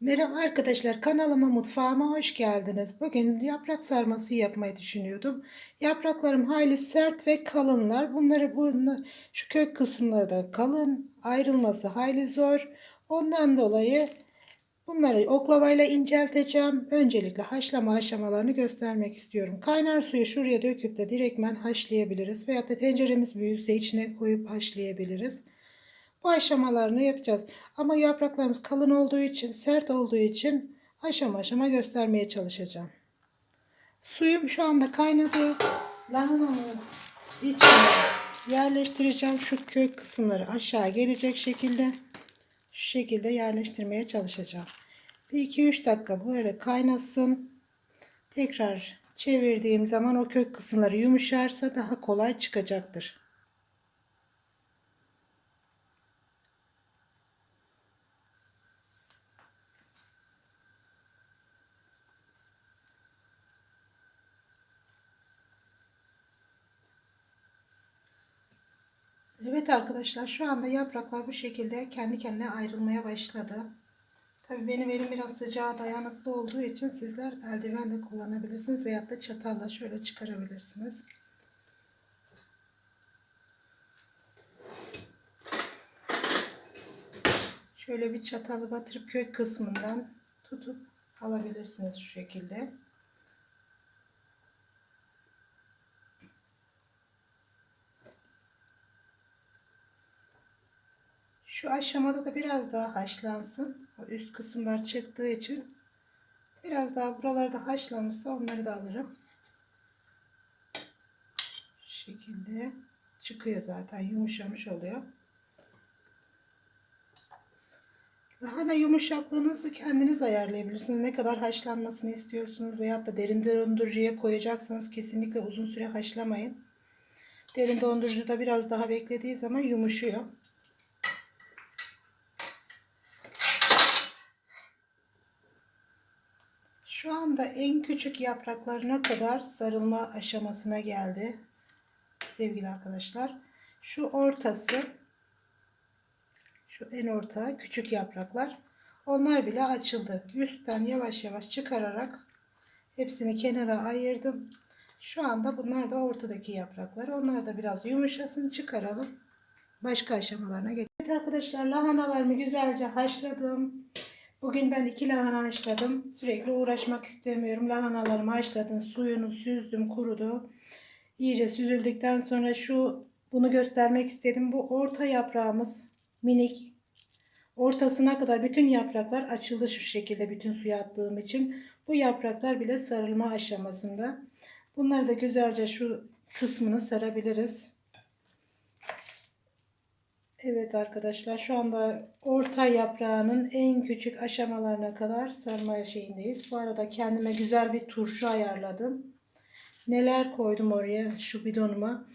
Merhaba arkadaşlar kanalıma mutfağıma hoş geldiniz. Bugün yaprak sarması yapmayı düşünüyordum. Yapraklarım hayli sert ve kalınlar. Bunları bunlar, şu kök kısımları da kalın. Ayrılması hayli zor. Ondan dolayı bunları oklavayla incelteceğim. Öncelikle haşlama aşamalarını göstermek istiyorum. Kaynar suyu şuraya döküp de direktmen haşlayabiliriz. Veyahut da tenceremiz büyükse içine koyup haşlayabiliriz. Bu aşamalarını yapacağız. Ama yapraklarımız kalın olduğu için, sert olduğu için aşama aşama göstermeye çalışacağım. Suyum şu anda kaynadı. Lahanamı içine yerleştireceğim. Şu kök kısımları aşağı gelecek şekilde şu şekilde yerleştirmeye çalışacağım. Bir iki üç dakika böyle kaynasın. Tekrar çevirdiğim zaman o kök kısımları yumuşarsa daha kolay çıkacaktır. Evet arkadaşlar şu anda yapraklar bu şekilde kendi kendine ayrılmaya başladı. Tabi benim elim biraz sıcağa dayanıklı olduğu için sizler eldiven de kullanabilirsiniz veyahut da çatalla şöyle çıkarabilirsiniz. Şöyle bir çatalı batırıp kök kısmından tutup alabilirsiniz şu şekilde. Şu aşamada da biraz daha haşlansın. O üst kısımlar çıktığı için biraz daha buralarda haşlanırsa onları da alırım. Şu şekilde çıkıyor zaten yumuşamış oluyor. Lahana yumuşaklığınızı kendiniz ayarlayabilirsiniz. Ne kadar haşlanmasını istiyorsunuz veyahut da derin dondurucuya koyacaksanız kesinlikle uzun süre haşlamayın. Derin dondurucuda biraz daha beklediği zaman yumuşuyor. Anda en küçük yapraklarına kadar sarılma aşamasına geldi. Sevgili arkadaşlar. Şu ortası şu en orta küçük yapraklar onlar bile açıldı. Üstten yavaş yavaş çıkararak hepsini kenara ayırdım. Şu anda bunlar da ortadaki yapraklar. Onlar da biraz yumuşasın çıkaralım. Başka aşamalarına geçelim. Evet arkadaşlar lahanalarımı güzelce haşladım. Bugün ben iki lahana haşladım. Sürekli uğraşmak istemiyorum. Lahanalarımı haşladım. Suyunu süzdüm, kurudu. İyice süzüldükten sonra şu bunu göstermek istedim. Bu orta yaprağımız minik. Ortasına kadar bütün yapraklar açıldı şu şekilde bütün suya attığım için. Bu yapraklar bile sarılma aşamasında. Bunları da güzelce şu kısmını sarabiliriz. Evet arkadaşlar şu anda orta yaprağının en küçük aşamalarına kadar sarma şeyindeyiz. Bu arada kendime güzel bir turşu ayarladım. Neler koydum oraya şu bidonuma.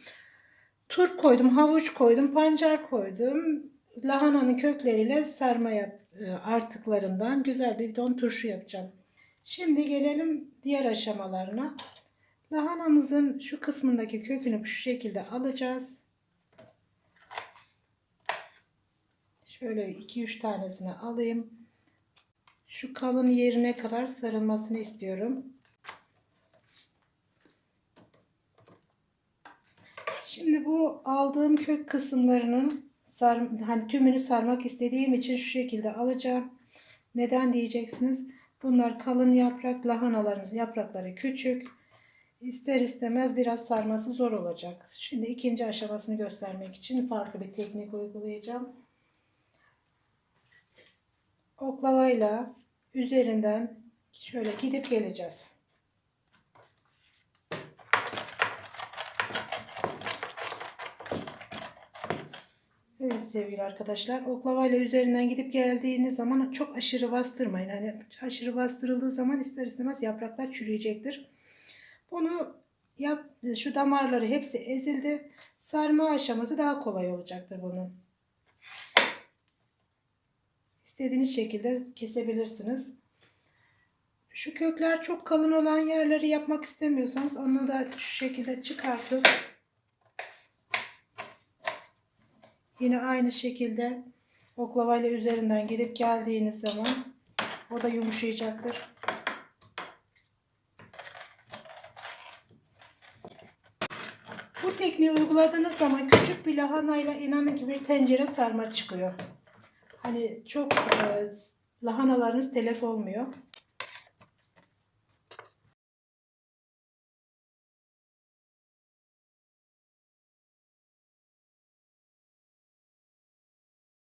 Turp koydum, havuç koydum, pancar koydum. Lahananın kökleriyle sarma yap, e, artıklarından güzel bir bidon turşu yapacağım. Şimdi gelelim diğer aşamalarına. Lahanamızın şu kısmındaki kökünü şu şekilde alacağız. Şöyle 2-3 tanesini alayım. Şu kalın yerine kadar sarılmasını istiyorum. Şimdi bu aldığım kök kısımlarının sar, hani tümünü sarmak istediğim için şu şekilde alacağım. Neden diyeceksiniz? Bunlar kalın yaprak, lahanalarımız yaprakları küçük. İster istemez biraz sarması zor olacak. Şimdi ikinci aşamasını göstermek için farklı bir teknik uygulayacağım oklavayla üzerinden şöyle gidip geleceğiz. Evet sevgili arkadaşlar oklavayla üzerinden gidip geldiğiniz zaman çok aşırı bastırmayın. Hani aşırı bastırıldığı zaman ister istemez yapraklar çürüyecektir. Bunu yap şu damarları hepsi ezildi. Sarma aşaması daha kolay olacaktır bunun. İstediğiniz şekilde kesebilirsiniz. Şu kökler çok kalın olan yerleri yapmak istemiyorsanız onu da şu şekilde çıkartıp yine aynı şekilde oklavayla üzerinden gidip geldiğiniz zaman O da yumuşayacaktır. Bu tekniği uyguladığınız zaman küçük bir lahanayla inanın ki bir tencere sarma çıkıyor. Hani çok e, lahanalarınız telef olmuyor.